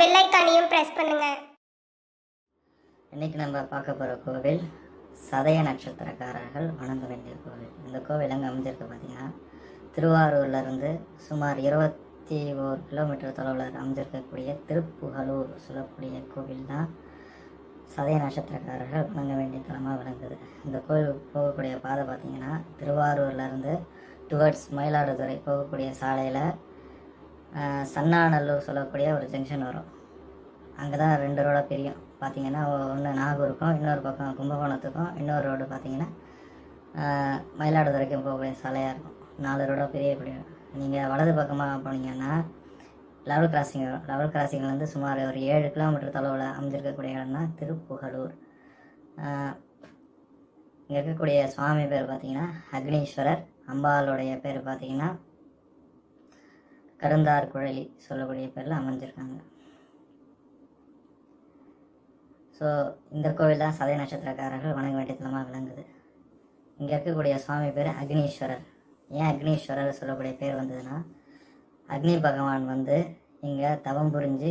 Bell ஐக்கானையும் press பண்ணுங்க. இன்னைக்கு நம்ம பார்க்க போகிற கோவில் சதய நட்சத்திரக்காரர்கள் வணங்க வேண்டிய கோவில். இந்த கோவில் எங்கே அமைஞ்சிருக்கு பார்த்தீங்கன்னா திருவாரூர்ல இருந்து சுமார் இருபத்தி ஓர் கிலோமீட்டர் தொலைவில் அமைஞ்சிருக்கக்கூடிய திருப்புகலூர் சொல்லக்கூடிய கோவில் தான் சதய நட்சத்திரக்காரர்கள் வணங்க வேண்டிய தலமாக விளங்குது. இந்த கோவில் போகக்கூடிய பாதை பார்த்தீங்கன்னா திருவாரூர்லேருந்து டுவர்ட்ஸ் மயிலாடுதுறை போகக்கூடிய சாலையில் சன்னாநல்லூர் சொல்லக்கூடிய ஒரு ஜங்ஷன் வரும். அங்கே தான் ரெண்டு ரோடாக பிரியும். பார்த்தீங்கன்னா ஒன்று நாகூருக்கும் இன்னொரு பக்கம் கும்பகோணத்துக்கும் இன்னொரு ரோடு பார்த்தீங்கன்னா மயிலாடுதுறைக்கும் போகக்கூடிய சாலையாக இருக்கும். நாலு ரோடாக பிரியக்கூடிய நீங்கள் வலது பக்கமாக போனீங்கன்னா லெவல் கிராசிங் வரும் லெவல் கிராசிங்லேருந்து சுமார் ஒரு ஏழு கிலோமீட்டர் தொலைவில் அமைஞ்சிருக்கக்கூடிய இடம் தான் திருப்புகலூர் இங்கே இருக்கக்கூடிய சுவாமி பேர் பார்த்தீங்கன்னா அக்னீஸ்வரர். அம்பாளுடைய பேர் பார்த்தீங்கன்னா கருந்தார் குழலி சொல்லக்கூடிய பேரில் அமைஞ்சிருக்காங்க. ஸோ இந்த கோவில் தான் சதய நட்சத்திரக்காரர்கள் வணங்க வேண்டிய தலமாக விளங்குது. இங்கே இருக்கக்கூடிய சுவாமி பேர் அக்னீஸ்வரர். ஏன் அக்னீஸ்வரர் சொல்லக்கூடிய பேர் வந்ததுன்னா அக்னி பகவான் வந்து இங்கே தவம் புரிஞ்சு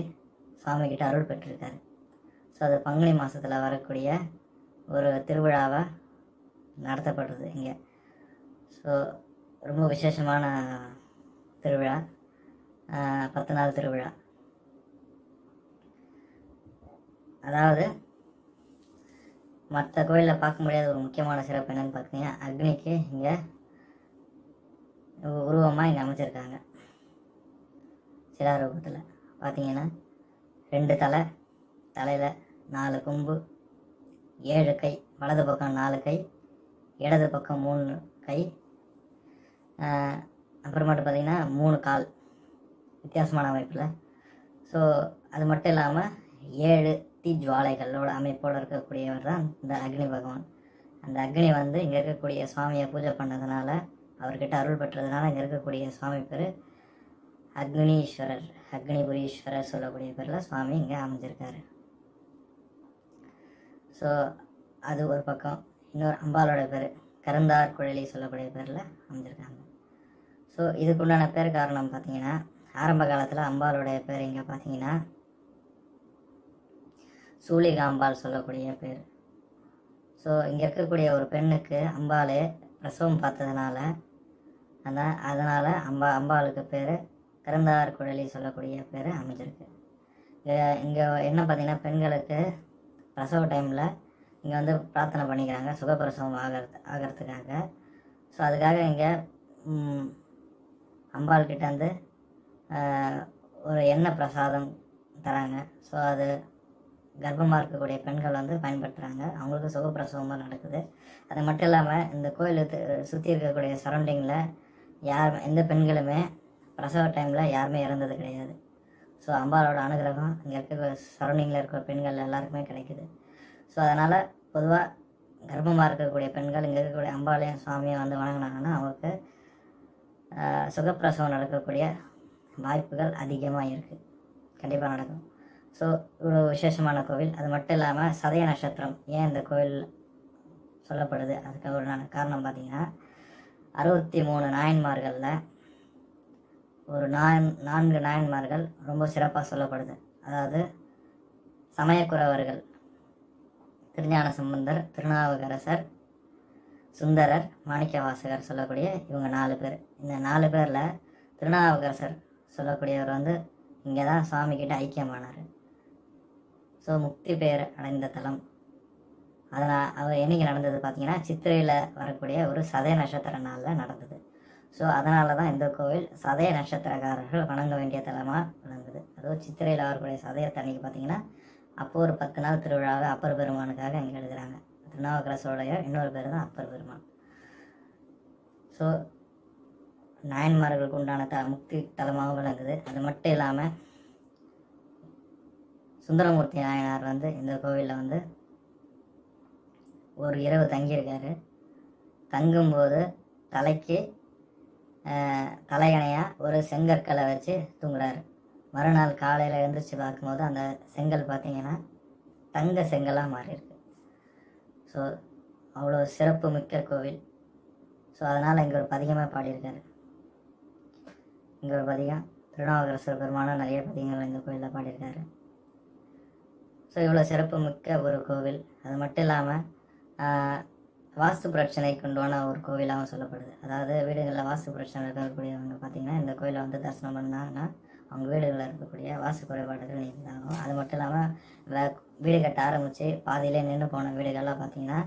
சுவாமிக்கிட்ட அருள் பெற்றிருக்காரு. ஸோ அது பங்குனி மாதத்தில் வரக்கூடிய ஒரு திருவிழாவாக நடத்தப்படுறது இங்கே. ஸோ ரொம்ப விசேஷமான திருவிழா. பத்து நாள் திருவிழா. அதாவது மற்ற கோயிலில் பார்க்க முடியாத ஒரு முக்கியமான சிறப்பு என்னன்னு பார்த்தீங்கன்னா அக்னிக்கு இங்கே உருவமாக இங்கே அமைச்சிருக்காங்க. சிலாரூபத்தில். பார்த்தீங்கன்னா ரெண்டு தலை தலையில் நாலு கொம்பு ஏழு கை வலது பக்கம் நாலு கை இடது பக்கம் மூணு கை அப்புறமேட்டு பார்த்தீங்கன்னா மூணு கால். வித்தியாசமான அமைப்பில். ஸோ அது மட்டும் இல்லாமல் ஏழு தீ ஜுவாலைகளோட அமைப்போடு இருக்கக்கூடியவர் தான் இந்த அக்னி பகவான். அந்த அக்னி வந்து இங்கே இருக்கக்கூடிய சுவாமியை பூஜை பண்ணதுனால அவர்கிட்ட அருள் பெற்றதுனால இங்கே இருக்கக்கூடிய சுவாமி பேர் அக்னீஸ்வரர். அக்னிபுரீஸ்வரர் சொல்லக்கூடிய பேரில் சுவாமி இங்கே அமைஞ்சிருக்காரு. ஸோ அது ஒரு பக்கம். இன்னொரு அம்பாலோட பேர் கருந்தார் குழலி சொல்லக்கூடிய பேரில் அமைஞ்சிருக்காங்க. ஸோ இதுக்குண்டான பேர் காரணம் பார்த்தீங்கன்னா ஆரம்ப காலத்தில் அம்பாளுடைய பேர் இங்கே பார்த்தீங்கன்னா சூலிகாம்பாள் சொல்லக்கூடிய பேர். ஸோ இங்கே இருக்கக்கூடிய ஒரு பெண்ணுக்கு அம்பாளே பிரசவம் பார்த்ததுனால அந்த அதனால் அம்பா அம்பாளுக்கு பேர் கருந்தார் குழலி சொல்லக்கூடிய பேர் அமைஞ்சிருக்கு. இங்கே என்ன பார்த்தீங்கன்னா பெண்களுக்கு பிரசவ டைமில் இங்கே வந்து பிரார்த்தனை பண்ணிக்கிறாங்க சுகப்பிரசவம் ஆகிறது ஆகிறதுக்காக. ஸோ அதுக்காக இங்கே அம்பாள் கிட்ட வந்து ஒரு எண்ணெய் பிரசாதம் தராங்க. ஸோ அது கர்ப்பமாக இருக்கக்கூடிய பெண்கள் வந்து பயன்படுத்துகிறாங்க அவங்களுக்கு சுகப்பிரசவமாக நடக்குது. அது மட்டும் இல்லாமல் இந்த கோயில் சுற்றி இருக்கக்கூடிய சரௌண்டிங்கில் யார் எந்த பெண்களுமே பிரசவ டைமில் யாருமே இறந்தது கிடையாது. ஸோ அம்பாலோட அனுகிரகம் இங்கே இருக்க சரௌண்டிங்கில் இருக்கிற பெண்கள் எல்லாருக்குமே கிடைக்குது. ஸோ அதனால் பொதுவாக கர்ப்பமாக இருக்கக்கூடிய பெண்கள் இங்கே இருக்கக்கூடிய அம்பாளையும் சுவாமியும் வந்து வணங்கினாங்கன்னா அவங்களுக்கு சுகப்பிரசவம் நடக்கக்கூடிய வாய்ப்புகள் அதிகமாக இருக்குது கண்டிப்பாக நடக்கும். ஸோ இவ்வளோ விசேஷமான கோவில். அது மட்டும் இல்லாமல் சதய நட்சத்திரம் ஏன் இந்த கோவில் சொல்லப்படுது? அதுக்கு ஒரு நான் காரணம் பார்த்தீங்கன்னா அறுபத்தி மூணு நாயன்மார்களில் ஒரு நான் நான்கு நாயன்மார்கள் ரொம்ப சிறப்பாக சொல்லப்படுது. அதாவது சமயக்குறவர்கள் திருஞான சம்பந்தர் திருநாவுக்கரசர் சுந்தரர் மாணிக்கவாசகர் சொல்லக்கூடிய இவங்க நாலு பேர். இந்த நாலு பேரில் திருநாவுக்கரசர் சொல்லக்கூடியவர் வந்து இங்கே தான் சுவாமிக்கிட்ட ஐக்கியமானார். ஸோ முக்தி பெயர் அடைந்த தலம். அதனால் அவர் என்னைக்கு நடந்தது பார்த்தீங்கன்னா சித்திரையில் வரக்கூடிய ஒரு சதய நட்சத்திர நாளில் நடந்தது. ஸோ அதனால தான் இந்த கோவில் சதய நட்சத்திரக்காரர்கள் வணங்க வேண்டிய தலமாக விளங்குது. அதுவும் சித்திரையில் வரக்கூடிய சதயத்தன்னைக்கு பார்த்தீங்கன்னா அப்போ ஒரு பத்து நாள் திருவிழாவை அப்பர் பெருமானுக்காக இங்கே எழுதுகிறாங்க திருநாவுக்கரசோடைய இன்னொரு பேர் தான் அப்பர் பெருமான். ஸோ நாயன்மார்களுக்கு உண்டான த முக்தி தலமாகவும் விளங்குது. அது மட்டும் இல்லாமல் சுந்தரமூர்த்தி நாயனார் வந்து இந்த கோவிலில் வந்து ஒரு இரவு தங்கியிருக்காரு. தங்கும்போது தலைக்கு தலையணையாக ஒரு செங்கற்களை வச்சு தூங்குறாரு. மறுநாள் காலையில் எழுந்திரிச்சு பார்க்கும்போது அந்த செங்கல் பார்த்தீங்கன்னா தங்க செங்கலாக மாறியிருக்கு ஸோ அவ்வளோ சிறப்பு மிக்க கோவில். ஸோ அதனால் இங்கே ஒரு பதிகமாக பாடியிருக்காரு. இங்கே ஒரு பதிகம். திருநாவுக்கரசர் பெருமானம் நிறைய பதிகங்கள் இந்த கோயிலில் பாடியிருக்காரு. ஸோ இவ்வளோ சிறப்பு மிக்க ஒரு கோவில். அது மட்டும் இல்லாமல் வாஸ்து பிரச்சனை கொண்டான ஒரு கோவிலாகவும் சொல்லப்படுது. அதாவது வீடுகளில் வாஸ்து பிரச்சனை இருக்கக்கூடியவங்க பார்த்திங்கன்னா இந்த கோயிலை வந்து தரிசனம் பண்ணாங்கன்னா அவங்க வீடுகளில் இருக்கக்கூடிய வாஸ்து குறைபாடுகள் நீங்களாகும் அது மட்டும் இல்லாமல் வே வீடு கட்ட ஆரம்பித்து பாதியிலே நின்று போன வீடுகள்லாம் பார்த்திங்கன்னா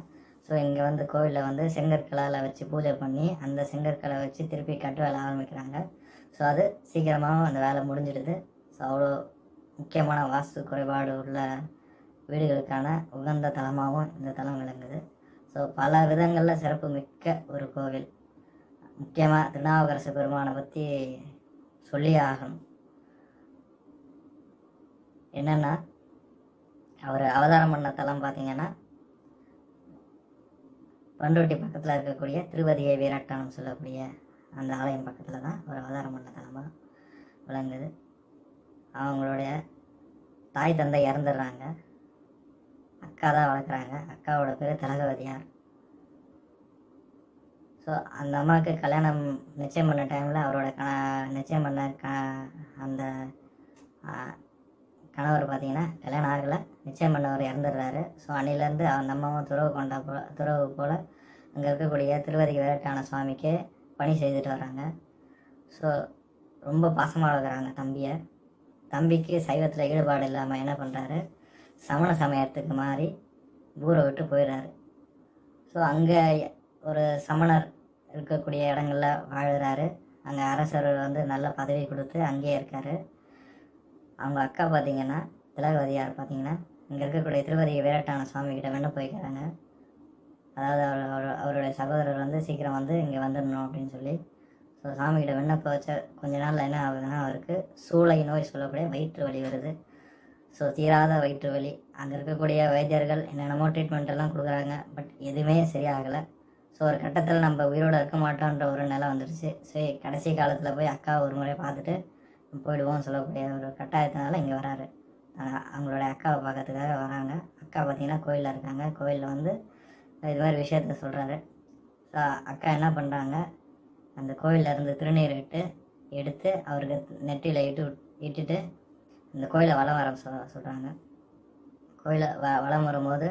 ஸோ இங்கே வந்து கோவிலில் வந்து செங்கற்களால் வச்சு பூஜை பண்ணி அந்த செங்கற்களை வச்சு திருப்பி கட்டு வேலை ஆரம்பிக்கிறாங்க. ஸோ அது சீக்கிரமாகவும் அந்த வேலை முடிஞ்சிடுது. ஸோ அவ்வளோ முக்கியமான வாஸ்து குறைபாடு உள்ள வீடுகளுக்கான உகந்த தலமாகவும் இந்த தலம் விளங்குது. ஸோ பல விதங்களில் சிறப்பு மிக்க ஒரு கோவில். முக்கியமாக திருநாவுக்கரசு பெருமானை பற்றி சொல்லியே ஆகணும். என்னென்னா அவர் அவதாரம் பண்ண தலம் பார்த்தீங்கன்னா பண்ருட்டி பக்கத்தில் இருக்கக்கூடிய திருவதிய வீராட்டானம் சொல்லக்கூடிய அந்த ஆலயம் பக்கத்தில் தான் ஒரு அவதாரம் பண்ண தலமாக விளங்குது. அவங்களுடைய தாய் தந்தை இறந்துடுறாங்க. அக்கா தான் வளர்க்குறாங்க. அக்காவோட பேர் தலகவதியார் ஸோ அந்த அம்மாவுக்கு கல்யாணம் நிச்சயம் பண்ண டைமில் அவரோட க நிச்சயம் பண்ண க அந்த கணவர் பார்த்தீங்கன்னா கல்யாணம் ஆகலை. நிச்சயம் பண்ணவர் இறந்துடுறாரு. ஸோ அன்னிலேருந்து அந்த அம்மாவும் துறவு கொண்டா போல துறவு போல் அங்கே இருக்கக்கூடிய திருவதிக்கு வேட்டான சுவாமிக்கு பணி செய்துட்டு வராங்க ஸோ ரொம்ப பாசமாக வளர்க்குறாங்க தம்பியை. தம்பிக்கு சைவத்தில் ஈடுபாடு இல்லாமல் என்ன பண்ணுறாரு சமண சமயத்துக்கு மாறி ஊரை விட்டு போயிடுறாரு ஸோ அங்கே ஒரு சமணர் இருக்கக்கூடிய இடங்கள்ல வாழ்கிறாரு அங்கே அரசர் வந்து நல்ல பதவி கொடுத்து அங்கேயே இருக்கார். அவங்க அக்கா பார்த்தீங்கன்னா திலகவதியார் பார்த்தீங்கன்னா இங்கே இருக்கக்கூடிய திருவதி வீரட்டான சுவாமி கிட்ட வேணும் போய்க்கிறாங்க. அதாவது அவர் அவர் அவருடைய சகோதரர் வந்து சீக்கிரம் வந்து இங்கே வந்துடணும் அப்படின்னு சொல்லி. ஸோ சாமிகிட்ட விண்ணப்ப வச்ச கொஞ்ச நாளில் என்ன ஆகுதுன்னா அவருக்கு சூளை நோய் சொல்லக்கூடிய வயிற்று வலி வருது. ஸோ தீராத வயிற்று வலி. அங்கே இருக்கக்கூடிய வைத்தியர்கள் என்னென்னமோ ட்ரீட்மெண்ட் எல்லாம் கொடுக்குறாங்க. பட் எதுவுமே சரியாகலை. ஸோ ஒரு கட்டத்தில் நம்ம உயிரோடு இருக்க மாட்டோன்ற ஒரு நிலை வந்துடுச்சு ஸோ கடைசி காலத்தில் போய் அக்கா ஒரு முறை பார்த்துட்டு போயிடுவோம் சொல்லக்கூடிய ஒரு கட்டாயத்தினால இங்கே வராரு. அவங்களோட அக்காவை பார்க்கறதுக்காக வராங்க. அக்கா பார்த்தீங்கன்னா கோயிலில் இருக்காங்க. கோயிலில் வந்து இது மாதிரி விஷயத்த சொல்கிறாரு ஸோ அக்கா என்ன பண்ணுறாங்க அந்த கோயிலில் இருந்து திருநீர் இட்டு எடுத்து அவருக்கு நெற்றியில் இட்டு இட்டுட்டு இந்த கோயிலை வலம் வர சொல் சொல்கிறாங்க கோயிலை வ வலம் வரும்போது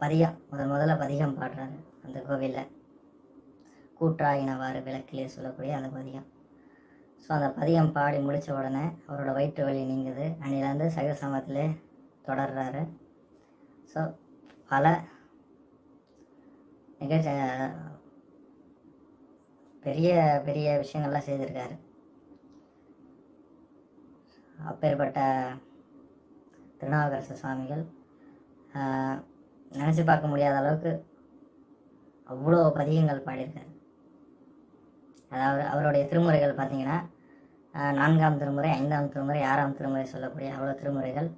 பதிகம் முதல் முதல்ல பதிகம் பாடுறாரு அந்த கோவிலில். கூற்றாயினவாறு விளக்கிலே சொல்லக்கூடிய அந்த பதிகம். ஸோ அந்த பதிகம் பாடி முடித்த உடனே அவரோட வயிற்று வலி நீங்குது. அன்னிலேருந்து சைவ சமயத்திலே தொடர்றாரு. ஸோ பல நிகழ்ச்சி பெரிய பெரிய விஷயங்கள்லாம் செய்திருக்காரு. அப்பேற்பட்ட திருநாவுக்கரசு சுவாமிகள் நினச்சி பார்க்க முடியாத அளவுக்கு அவ்வளோ பதிகங்கள் பாடியிருக்காரு. அதாவது அவருடைய திருமுறைகள் பார்த்தீங்கன்னா நான்காம் திருமுறை ஐந்தாம் திருமுறை ஆறாம் திருமுறை சொல்லக்கூடிய அவ்வளோ திருமுறைகள்.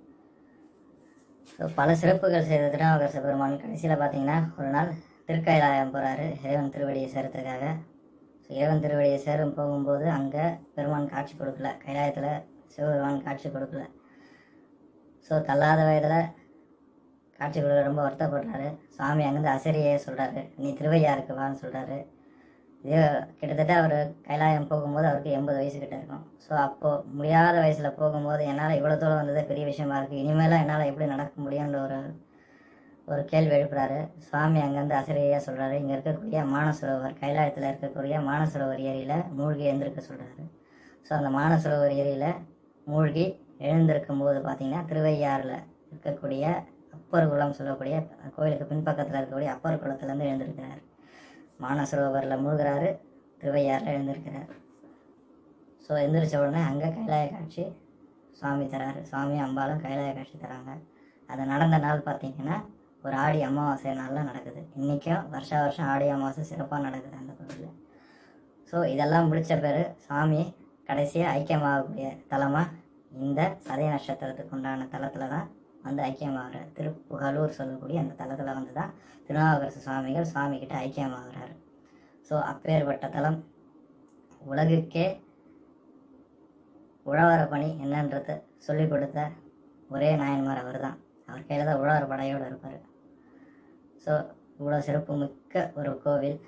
ஸோ பல சிறப்புகள் செய்த திருநாவுக்கரச பெருமான் கடைசியில் பார்த்தீங்கன்னா ஒரு நாள் திருக்கயிலாயம் போகிறாரு இறைவன் திருவடியை சேர்த்துக்காக. ஸோ இறைவன் திருவடியை சேரும் போகும்போது அங்கே பெருமான் காட்சி கொடுக்கல. கைலாயத்தில் சிவபெருமான் காட்சி கொடுக்கல. ஸோ தள்ளாத வயதில் காட்சி கொடுக்க ரொம்ப வருத்தப்படுறாரு. சாமி அங்கேருந்து அசரியே சொல்கிறாரு நீ திருவையாருக்கு வான்னு சொல்கிறாரு இதே கிட்டத்தட்ட அவர் கைலாயம் போகும்போது அவருக்கு எண்பது வயசு கிட்ட இருக்கும். ஸோ அப்போது முடியாத வயசில் போகும்போது என்னால் இவ்வளோ தூரம் வந்தது பெரிய விஷயமா இருக்குது இனிமேலாம் என்னால் எப்படி நடக்க முடியும்ன்ற ஒரு ஒரு கேள்வி எழுப்புறாரு. சுவாமி அங்கேருந்து அசரியாக சொல்கிறாரு இங்கே இருக்கக்கூடிய மானசரோவர் கைலாயத்தில் இருக்கக்கூடிய மானசரோவர் ஏரியில் மூழ்கி எழுந்திருக்க சொல்கிறாரு ஸோ அந்த மானசரோவர் ஏரியில் மூழ்கி எழுந்திருக்கும் போது பார்த்தீங்கன்னா திருவையாறில் இருக்கக்கூடிய அப்பர் குளம் சொல்லக்கூடிய கோயிலுக்கு பின்பக்கத்தில் இருக்கக்கூடிய அப்பர் குளத்துலேருந்து எழுந்திருக்கிறார். மானசரோவரில் மூழ்கிறாரு திருவையாறில் எழுந்திருக்கிறார். ஸோ எந்திரிச்ச உடனே அங்கே கைலாய காட்சி சுவாமி தராரு. சுவாமி அம்பாலும் கைலாய காட்சி தராங்க. அது நடந்த நாள் பார்த்தீங்கன்னா ஒரு ஆடி அமாவாசை நாளில் நடக்குது. இன்றைக்கும் வருஷா வருஷம் ஆடி அமாவாசை சிறப்பாக நடக்குது அந்த கோவிலில் ஸோ இதெல்லாம் முடித்த பேர் சாமி கடைசியாக ஐக்கியமாகக்கூடிய தலமாக இந்த சதய நட்சத்திரத்துக்கு உண்டான தலத்தில் தான் வந்து ஐக்கியமாகிற. திருப்புகலூர் சொல்லக்கூடிய அந்த தலத்தில் வந்து தான் திருநாவுக்கரசு சுவாமிகள் சுவாமிகிட்ட ஐக்கியமாகிறாரு. ஸோ அப்பேற்பட்ட தலம் உலகுக்கே உழவர பணி என்னன்றதை சொல்லிக் கொடுத்த ஒரே நாயன்மார் அவர் தான் அவர் கையில் தான் உழவர் படையோடு இருப்பார். ஸோ இவ்வளோ சிறப்பு மிக்க ஒரு கோவில்.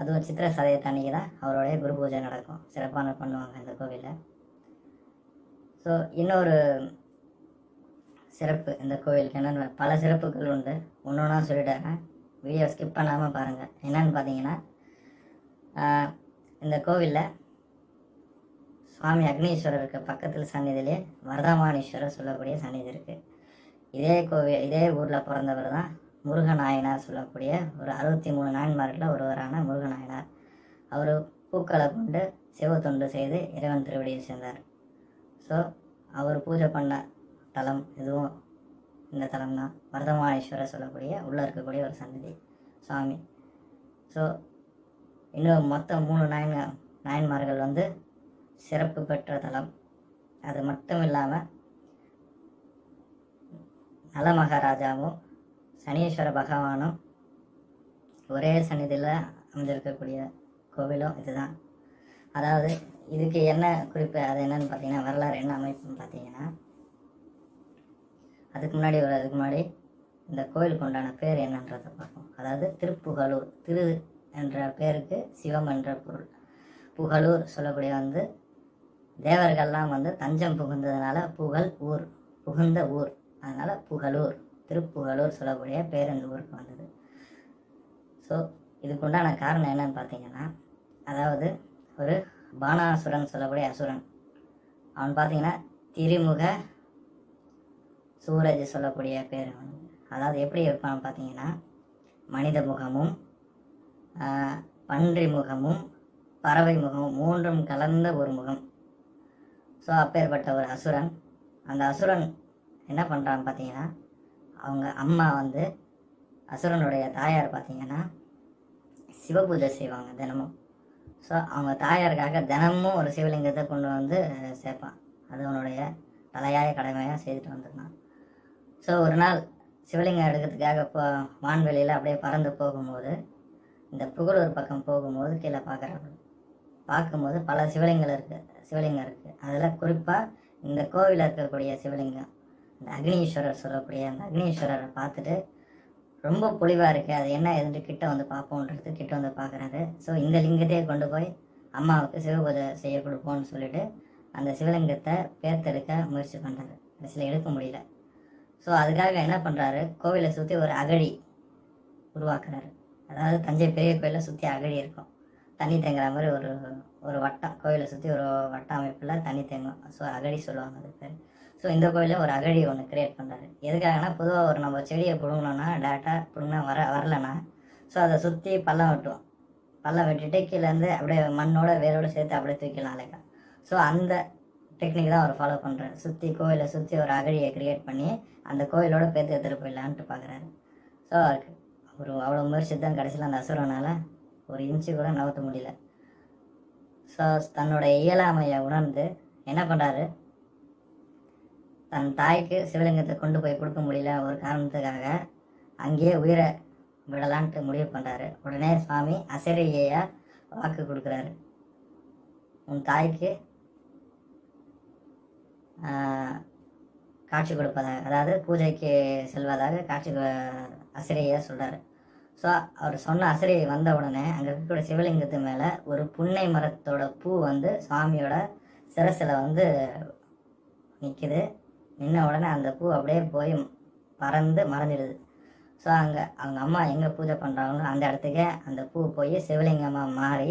அதுவும் சித்திரை சதயத்தை அன்றைக்கி தான் அவருடைய குரு பூஜை நடக்கும். சிறப்பான பண்ணுவாங்க இந்த கோவிலில். ஸோ இன்னொரு சிறப்பு இந்த கோவிலுக்கு என்னென்னு பல சிறப்புகள் உண்டு. ஒன்று ஒன்றா சொல்லிட்டாங்க. வீடியோ ஸ்கிப் பண்ணாமல் பாருங்கள் என்னன்னு பார்த்தீங்கன்னா இந்த கோவிலில் சுவாமி அக்னீஸ்வரருக்கு பக்கத்தில் சன்னிதிலே வரதமானீஸ்வரர் சொல்லக்கூடிய சன்னிதி இருக்குது இதே கோவில் இதே ஊரில் பிறந்தவர் தான் முருகநாயனார் சொல்லக்கூடிய ஒரு அறுபத்தி மூணு நாயன்மார்களில் ஒருவரான முருகநாயனார். அவர் பூக்களை கொண்டு சிவத்தொண்டு செய்து இறைவன் திருவடியை சேர்ந்தார். ஸோ அவர் பூஜை பண்ண தலம் இதுவும் இந்த தலம் தான். வரதமானேஸ்வரர் சொல்லக்கூடிய உள்ளே இருக்கக்கூடிய ஒரு சன்னதி சுவாமி. ஸோ இன்னும் மொத்தம் மூணு நாயன் நாயன்மார்கள் வந்து சிறப்பு பெற்ற தலம். அது மட்டும் இல்லாமல் நல மகாராஜாவும் சனீஸ்வர பகவானும் ஒரே சந்நிதியில் அமைஞ்சிருக்கக்கூடிய கோவிலும் இதுதான். அதாவது இதுக்கு என்ன குறிப்பு அது என்னன்னு பார்த்தீங்கன்னா வரலாறு என்ன அமைப்புன்னு பார்த்தீங்கன்னா அதுக்கு முன்னாடி ஒரு அதுக்கு முன்னாடி இந்த கோயிலுக்கு உண்டான பேர் என்னன்றதை பார்ப்போம். அதாவது திருப்புகலூர் திரு என்ற பேருக்கு சிவம் என்ற பொருள். புகழூர் சொல்லக்கூடிய வந்து தேவர்கள்லாம் வந்து தஞ்சம் புகுந்ததுனால புகழ் ஊர் புகுந்த ஊர். அதனால் புகழூர் திருப்புகலூர் சொல்லக்கூடிய பேருந்து ஊருக்கு வந்தது. ஸோ இதுக்கு உண்டான காரணம் என்னன்னு பார்த்தீங்கன்னா அதாவது ஒரு பானாசுரன் சொல்லக்கூடிய அசுரன். அவன் பார்த்தீங்கன்னா திரிமுக சூரஜ் சொல்லக்கூடிய பேர் அதாவது எப்படி இருப்பான்னு பார்த்தீங்கன்னா மனித முகமும் பன்றி முகமும் பறவை முகமும் மூன்றும் கலந்த ஒரு முகம். ஸோ அப்பேற்பட்ட ஒரு அசுரன். அந்த அசுரன் என்ன பண்ணுறான்னு பார்த்தீங்கன்னா அவங்க அம்மா வந்து அசுரனுடைய தாயார் பார்த்தீங்கன்னா சிவபூஜை செய்வாங்க தினமும். ஸோ அவங்க தாயாருக்காக தினமும் ஒரு சிவலிங்கத்தை கொண்டு வந்து சேர்ப்பான். அது அவனுடைய தலையாய கடமையாக செய்துட்டு வந்திருந்தான். ஸோ ஒரு நாள் சிவலிங்கம் எடுக்கிறதுக்காக இப்போ வான்வெளியில் அப்படியே பறந்து போகும்போது இந்த புகழூர் பக்கம் போகும்போது கீழே பார்க்குறாங்க. பார்க்கும்போது பல சிவலிங்கம் இருக்குது சிவலிங்கம் இருக்குது அதில் குறிப்பாக இந்த கோவிலில் இருக்கக்கூடிய சிவலிங்கம். இந்த அக்னீஸ்வரர் சொல்லக்கூடிய அந்த அக்னீஸ்வரரை பார்த்துட்டு ரொம்ப பொலிவாக இருக்குது அது என்ன எதுன்ட்டு கிட்ட வந்து பார்ப்போன்றது கிட்ட வந்து பார்க்குறாரு. ஸோ இந்த லிங்கத்தையே கொண்டு போய் அம்மாவுக்கு சிவபூஜை செய்ய கொடுப்போம்னு சொல்லிட்டு அந்த சிவலிங்கத்தை பேர்த்தெடுக்க முயற்சி பண்ணுறாரு கடைசியில் எடுக்க முடியல. ஸோ அதுக்காக என்ன பண்ணுறாரு கோவிலை சுற்றி ஒரு அகழி உருவாக்குறாரு. அதாவது தஞ்சை பெரிய கோயிலில் சுற்றி அகழி இருக்கும். தண்ணி தேங்குற மாதிரி ஒரு ஒரு வட்டம். கோயிலை சுற்றி ஒரு வட்ட அமைப்பில் தண்ணி தேங்கும் ஸோ அகழி சொல்லுவாங்க அது பேர். ஸோ இந்த கோயிலில் ஒரு அகழி ஒன்று கிரியேட் பண்ணுறாரு எதுக்காகனா பொதுவாக ஒரு நம்ம செடியை பிடுங்கணும்னா டேரெக்டாக பிடுங்கினா வர வரலன்னா ஸோ அதை சுற்றி பள்ளம் வெட்டுவோம். பள்ளம் வெட்டிட்டு கீழேருந்து அப்படியே மண்ணோட வேரோட சேர்த்து அப்படியே தூக்கிடலாம் அலைக்கா ஸோ அந்த டெக்னிக் தான் அவர் ஃபாலோ பண்ணுறாரு சுற்றி கோயிலை சுற்றி ஒரு அகழியை கிரியேட் பண்ணி அந்த கோயிலோட பேர்த்து எடுத்துகிட்டு போயிடலான்ட்டு பார்க்குறாரு ஸோ அவருக்கு ஒரு அவ்வளோ முயற்சி தான் கடைசியில் அந்த அசுரனால். ஒரு இன்ச்சு கூட நகர்த்த முடியல. ஸோ தன்னோட இயலாமையை உணர்ந்து என்ன பண்ணுறாரு தன் தாய்க்கு சிவலிங்கத்தை கொண்டு போய் கொடுக்க முடியல ஒரு காரணத்துக்காக அங்கேயே உயிரை விடலான்ட்டு முடிவு பண்ணுறாரு உடனே சுவாமி அசரியையா வாக்கு கொடுக்குறாரு. உன் தாய்க்கு காட்சி கொடுப்பதாக அதாவது பூஜைக்கு செல்வதாக காட்சி அசிரியை சொல்கிறாரு ஸோ அவர் சொன்ன அசிரியை வந்த உடனே அங்கே இருக்கக்கூடிய சிவலிங்கத்து மேலே ஒரு புன்னை மரத்தோட பூ வந்து சுவாமியோட சிரசில் வந்து நிற்கிது நின்ன உடனே அந்த பூ அப்படியே போய் பறந்து மறைஞ்சிடுது. ஸோ அங்கே அவங்க அம்மா எங்கே பூஜை பண்ணுறாங்களோ அந்த இடத்துக்கே அந்த பூ போய் சிவலிங்கமாக மாறி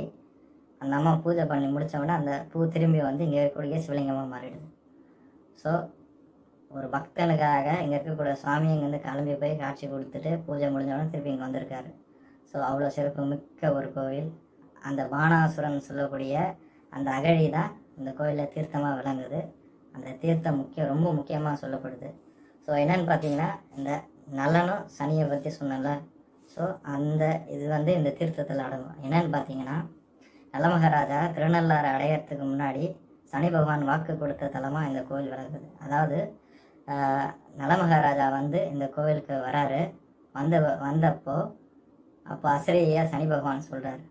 அந்த அம்மா பூஜை பண்ணி முடித்தவுடனே உடனே அந்த பூ திரும்பி வந்து இங்கே இருக்கக்கூடிய சிவலிங்கமாக மாறிடுது. ஸோ ஒரு பக்தனுக்காக இங்கே இருக்கக்கூடிய சுவாமி இங்கேருந்து கிளம்பி போய் காட்சி கொடுத்துட்டு பூஜை முடிஞ்ச உடனே திருப்பி இங்கே வந்திருக்காரு. ஸோ அவ்வளோ சிறப்பு மிக்க ஒரு கோவில். அந்த பானாசுரன் சொல்லக்கூடிய அந்த அகழி தான் இந்த கோயிலில் தீர்த்தமாக விளங்குது. அந்த தீர்த்தம் முக்கியம் ரொம்ப முக்கியமாக சொல்லப்படுது. ஸோ என்னன்னு பார்த்தீங்கன்னா இந்த நலனும் சனியை பற்றி சொன்னல ஸோ அந்த இது வந்து இந்த தீர்த்தத்தில் அடங்கும். என்னன்னு பார்த்தீங்கன்னா நலமகாராஜா திருநள்ளாறு அடையிறதுக்கு முன்னாடி சனி பகவான் வாக்கு கொடுத்த தலமாக இந்த கோவில் வளர்க்குது அதாவது நலமகாராஜா வந்து இந்த கோவிலுக்கு வராரு. வந்த வந்தப்போ அப்போ அசிரியா சனி பகவான் சொல்கிறார்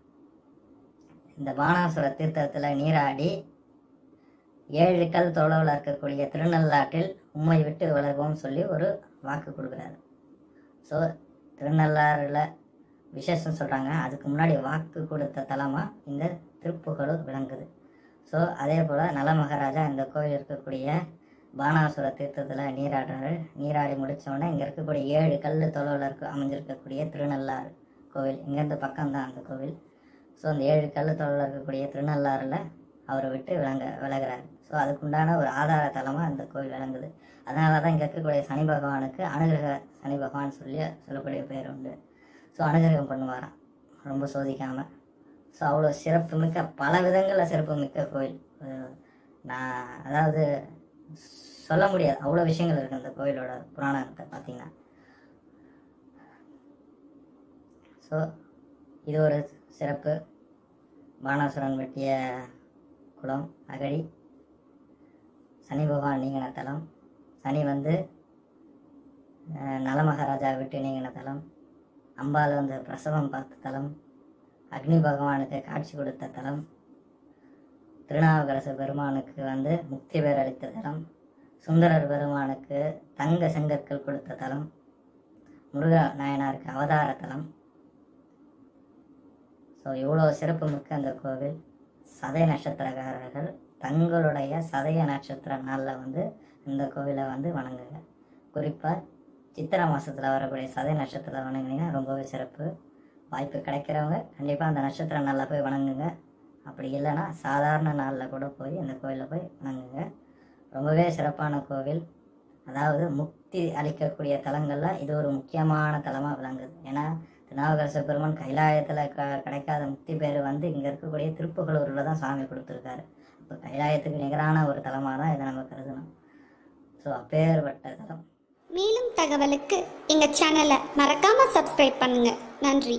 இந்த பானாசுர தீர்த்தத்தில் நீராடி ஏழு கல் தொலைவில் இருக்கக்கூடிய திருநள்ளாற்றில் உம்மை விட்டு விலகும்னு சொல்லி ஒரு வாக்கு கொடுக்குறாரு. ஸோ திருநள்ளாறில் விசேஷம் சொல்கிறாங்க அதுக்கு முன்னாடி வாக்கு கொடுத்த தலமாக இந்த திருப்புகலூர் விளங்குது. ஸோ அதே போல் நல மகாராஜா இந்த கோவில் இருக்கக்கூடிய பானாசுர தீர்த்தத்தில் நீராடுறாரு. நீராடி முடித்தோடனே இங்கே இருக்கக்கூடிய ஏழு கல் தொலைவில் இருக்க அமைஞ்சிருக்கக்கூடிய திருநள்ளாறு கோவில். இங்கேருந்து பக்கம்தான் அந்த கோவில். ஸோ அந்த ஏழு கல் தொலைவில் இருக்கக்கூடிய திருநள்ளாறில் அவரை விட்டு விளங்க விலகிறார். ஸோ அதுக்குண்டான ஒரு ஆதார தலமாக அந்த கோவில் விளங்குது. அதனால தான் இங்கே இருக்கக்கூடிய சனி பகவானுக்கு அனுகிரக சனி பகவான் சொல்லி சொல்லக்கூடிய பேர் உண்டு. ஸோ அனுகிரகம் பண்ணுவாராம். ரொம்ப சோதிக்காமல் ஸோ அவ்வளோ சிறப்பு மிக்க பல விதங்களில் சிறப்புமிக்க கோயில். நான் அதாவது சொல்ல முடியாது. அவ்வளோ விஷயங்கள் இருக்குது அந்த கோயிலோட புராணத்தை பார்த்தீங்கன்னா. ஸோ இது ஒரு சிறப்பு. பானாசுரன் பற்றிய குளம் அகழி. சனி பகவான் நீங்கின தலம். சனி வந்து நலமகாராஜா விட்டு நீங்கின தலம். அம்பால் வந்து பிரசவம் பார்த்த தலம். அக்னி பகவானுக்கு காட்சி கொடுத்த தலம். திருநாவுக்கரசு பெருமானுக்கு வந்து முக்தி பேர் அளித்த தலம். சுந்தரர் பெருமானுக்கு தங்க செங்கற்கள் கொடுத்த தலம். முருக நாயனாருக்கு அவதார தலம். ஸோ இவ்வளோ சிறப்பு மிக்க அந்த கோவில். சதய நட்சத்திரக்காரர்கள் தங்களுடைய சதய நட்சத்திர நாளில் வந்து இந்த கோவிலை வந்து வணங்குங்க. குறிப்பாக சித்திரை மாதத்தில் வரக்கூடிய சதய நட்சத்திரத்தில் வணங்குனீங்கன்னா ரொம்பவே சிறப்பு. வாய்ப்பு கிடைக்கிறவங்க கண்டிப்பாக அந்த நட்சத்திர நாளில் போய் வணங்குங்க. அப்படி இல்லைன்னா சாதாரண நாளில் கூட போய் இந்த கோயிலில் போய் வணங்குங்க. ரொம்பவே சிறப்பான கோவில். அதாவது முக்தி அளிக்கக்கூடிய தலங்களில் இது ஒரு முக்கியமான தலமாக விளங்குது. ஏன்னா திருநாவுக்கரச பெருமான் கைலாயத்தில் க கிடைக்காத முக்தி பேர் வந்து இங்கே இருக்கக்கூடிய திருப்புகளூரில் தான் சாமி கொடுத்துருக்காரு இப்போ கைலாயத்துக்கு நிகரான ஒரு தலமாக தான் இதை நம்ம கருதணும். ஸோ அப்பேற்பட்ட தலம். மேலும் தகவலுக்கு எங்கள் சேனலை மறக்காமல் சப்ஸ்கிரைப் பண்ணுங்கள் நன்றி.